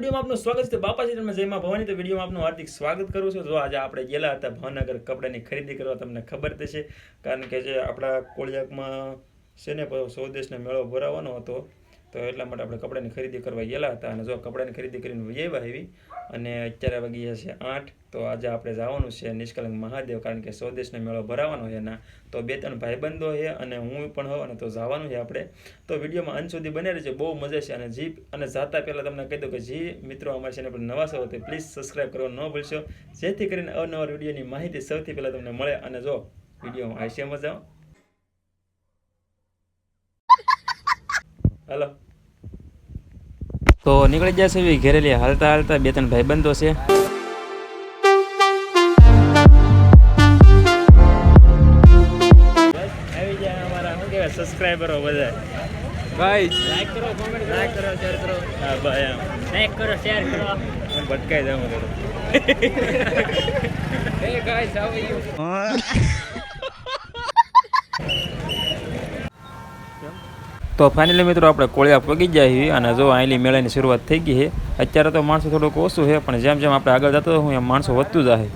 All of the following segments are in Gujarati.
વિડીયોમાં આપનું સ્વાગત છે. બાપા ચેનલમાં જયમાં ભવાની તો વિડીયોમાં આપનું હાર્દિક સ્વાગત કરું છું. જો આજે આપણે ગયેલા હતા ભાવનગર કપડાની ખરીદી કરવા, તમને ખબર છે. કારણ કે જે આપણા કોળિયાકમાં છે ને સ્વદેશને મેળો ભરાવાનો હતો. તો એટલા માટે આપણે કપડાની ખરીદી કરવા ગયેલા હતા અને જો કપડાની ખરીદી કરીને વૈયા આવી અને અત્યારે વાગી છે આઠ, તો આજે આપણે જવાનું છે નિષ્કલંક મહાદેવ, કારણ કે સ્વદેશનો મેળો ભરાવાનો છે એના. તો બે ત્રણ ભાઈબંધો છે અને હું પણ હોઉં અને તો જવાનું છે આપણે. તો વિડીયોમાં અંત સુધી બને રહેજો, બહુ મજા છે અને જી, અને જાતા પહેલાં તમને કહી દઉં કે જે મિત્રો અમારી ચેનલ પર નવા છો પ્લીઝ સબસ્ક્રાઈબ કરવા ન ભૂલશો. જેથી કરીને અવનવર વિડીયોની માહિતી સૌથી પહેલાં તમને મળે અને જો વિડીયોમાં હાસ્ય મજા. હાલો. તો નીકળી જશે એવી ઘેરેલી હાલતા હાલતા બે ત્રણ ભાઈબંધો છે. આવી શું કહેવાય સબસ્ક્રાઈબરો બધા. ગાઈસ લાઈક કરો કોમેન્ટ કરો. લાઈક કરો શેર કરો. હા ભાઈ આમ લાઈક કરો શેર કરો. હું ભટકાઈ જાઉં થોડું. Hey guys how are you તો ફાઇનલી મિત્રો આપણે કોળિયા પગી જાય અને જો આયલી મેળાની શરૂઆત થઈ ગઈ છે, અત્યારે તો માણસો થોડુંક ઓછું છે, પણ જેમ જેમ આપણે આગળ જતો હું એમ માણસો વધતું જાય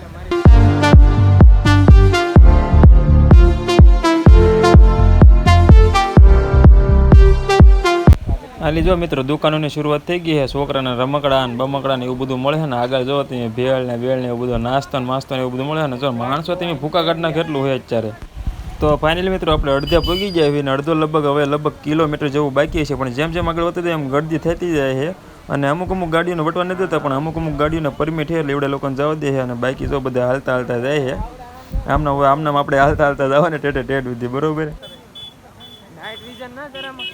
આલી જો મિત્રો દુકાનોની શરૂઆત થઈ ગઈ છે, છોકરાના રમકડા ને બમકડા ને એવું બધું મળે છે ને આગળ જો તમે ભેળ ને વેળ ને એવું બધું નાસ્તો ને ને એવું બધું મળે છે ને જો માણસો તમે ભૂકા કાઢના કેટલું હોય અત્યારે. તો ફાઇનલી મિત્રો આપણે અડધે પગી જાય છે અને અડધો લગભગ હવે લગભગ કિલોમીટર જેવું બાકી છે પણ જેમ જેમ આગળ વધતું એમ ગળદી થતી જાય છે અને અમુક અમુક ગાડીઓને વટવા નથી દેતા પણ અમુક અમુક ગાડીઓને પરમિટ છે એટલે એવડે લોકોને જવા દે છે અને બાકી જો બધા હાલતા હાલતા જાય છે. આમના હવે આમનામ આપણે હાલતા હાલતા જવા ને ટેટે ટેટ સુધી બરોબર? નાઇટ વિઝન ના કરામાં?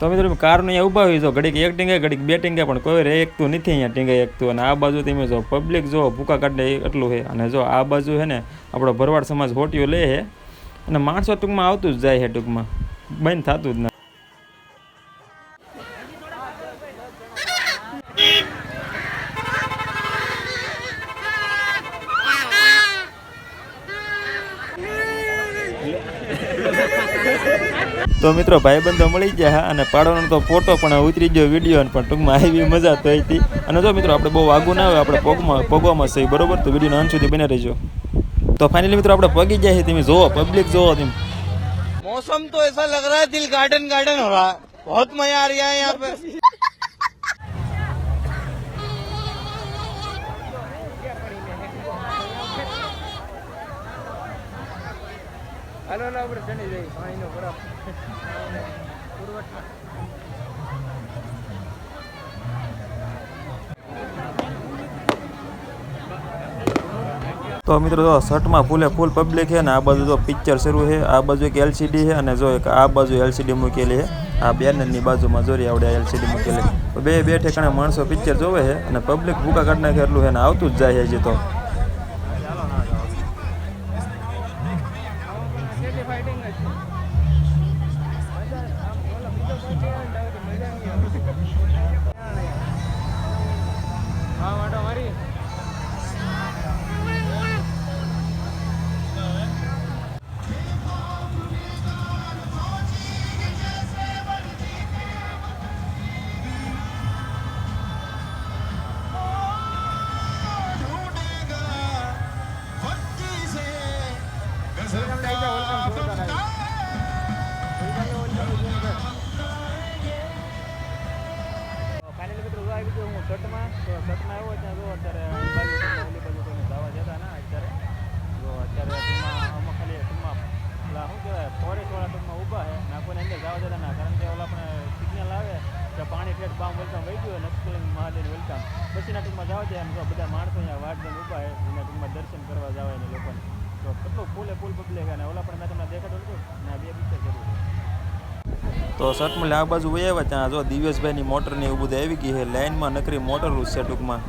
તો મિત્રો કારનો અહીંયા ઊભા હોય છો. ઘડીક એક ટીંગે ઘડીક બે ટીંગે પણ કોઈ રે એકતું નથી અહીંયા ટીંગે એકતું. અને આ બાજુ તમે જો પબ્લિક જો, ભૂકા કાઢે એટલું છે. અને જો આ બાજુ છે ને, આપણો ભરવાડ સમાજ હોટીઓ લે છે. અને માણસો ટૂંકમાં આવતું જ જાય છે ટૂંકમાં. બંધ થતું જ ના તો મિત્રો, ભાઈબંધો મળી ગયા હા, અને પાડવાનો તો ફોટો પણ ઉતરી ગયો વીડિયો પણ ટૂંકમાં આવી મજા થઈ હતી. અને જો મિત્રો, આપણે બહુ આગું ના આવે આપણે પગમાં પગવામાં સહી, બરોબર? તો વીડિયો અંત સુધી બને રહેજો. તો ફાઇનલી મિત્રો, આપણે પગી ગયા છે તમે જોવો પબ્લિક જોવો તમે. મોસમ તો એસા લગ રહા દિલ ગાર્ડન ગાર્ડન હો રહા. બહુ મજા આ રહ્યા યહાં પે. હાલો હાલો, આપણે ચડી જઈએ. પાણીનો બરફ પુરવઠા. તો મિત્રો, જો શર્ટમાં ફૂલે ફૂલ પબ્લિક છે ને, આ બાજુ જો પિક્ચર શરૂ છે, આ બાજુ એક એલસીડી છે અને જો એક આ બાજુ એલસીડી મૂકેલી છે. આ બેનરની બાજુમાં જોરી આવડે એલસીડી મૂકેલી. બે બે ઠેકાણે માણસો પિક્ચર જોવે છે અને પબ્લિક ભૂકા કાઢ નાખે એટલું છે ને, આવતું જ જાય છે તો. કેટલી ફાઇટિંગ છે હા વાટો મારી શર્ટમાં તો કટમાં આવ્યો ત્યાં જો અત્યારે બાજુ બાજુ કોઈને જવા જતા ના અત્યારે જો અત્યારે ટૂંકમાં આમાં ખાલી ટૂંકમાં પેલા શું કહેવાય ફોરેસ્ટવાળા ટૂંકમાં ઊભા છે ના કોઈને અંદર જવા જતા ના કારણ કે ઓલા આપણે સિગ્નલ આવે કે પાણી ઠેઠ બામ વેલકમ વહી ગયું નક્કી મહાદેવ વેલકમ પછીના ટૂંકમાં જવા જાય એમ જો બધા માણસો અહીંયા વાટ દઈને ઊભા છે એના ટૂંકમાં દર્શન કરવા જવાય ને લોકોને. તો કેટલું ફૂલે ફૂલ પબ્લિક અને ઓલા પણ મેં તમને દેખાડું હતું ને બે પિક્ચર કર્યું છે. તો શર્ટમાં આ બાજુ વહી આવ્યા ત્યાં. જો દિવેશભાઈની મોટર ને એવું બધું આવી ગઈ છે, લાઈનમાં નકરી મોટર છે ટૂંકમાં.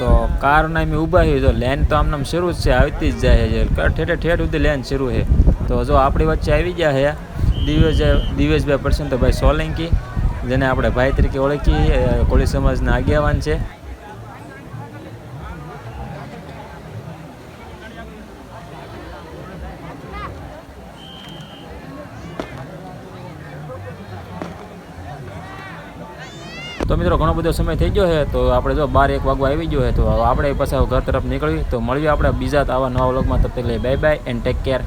તો કારના મેં ઊભા છે, જો લેન તો આમ શરૂ જ છે, આવતી જ જાય છે. ઠેઠે ઠેઠ સુધી લેન શરૂ છે. તો જો આપણી વચ્ચે આવી ગયા છે દિવેશ દિવેશભાઈ પ્રસન્નભાઈ સોલંકી, જેને આપણે ભાઈ તરીકે ઓળખીએ કોળી સમાજના આગેવાન છે. તો મિત્રો, ઘણો બધો સમય થઈ ગયો છે, તો આપણે જો બાર એક વાગવા આવી ગયો છે, તો આપણે પાછા ઘર તરફ નીકળવી. તો મળીએ આપણે બીજા આવા નવા વ્લોગમાં તબ તક bye bye and take care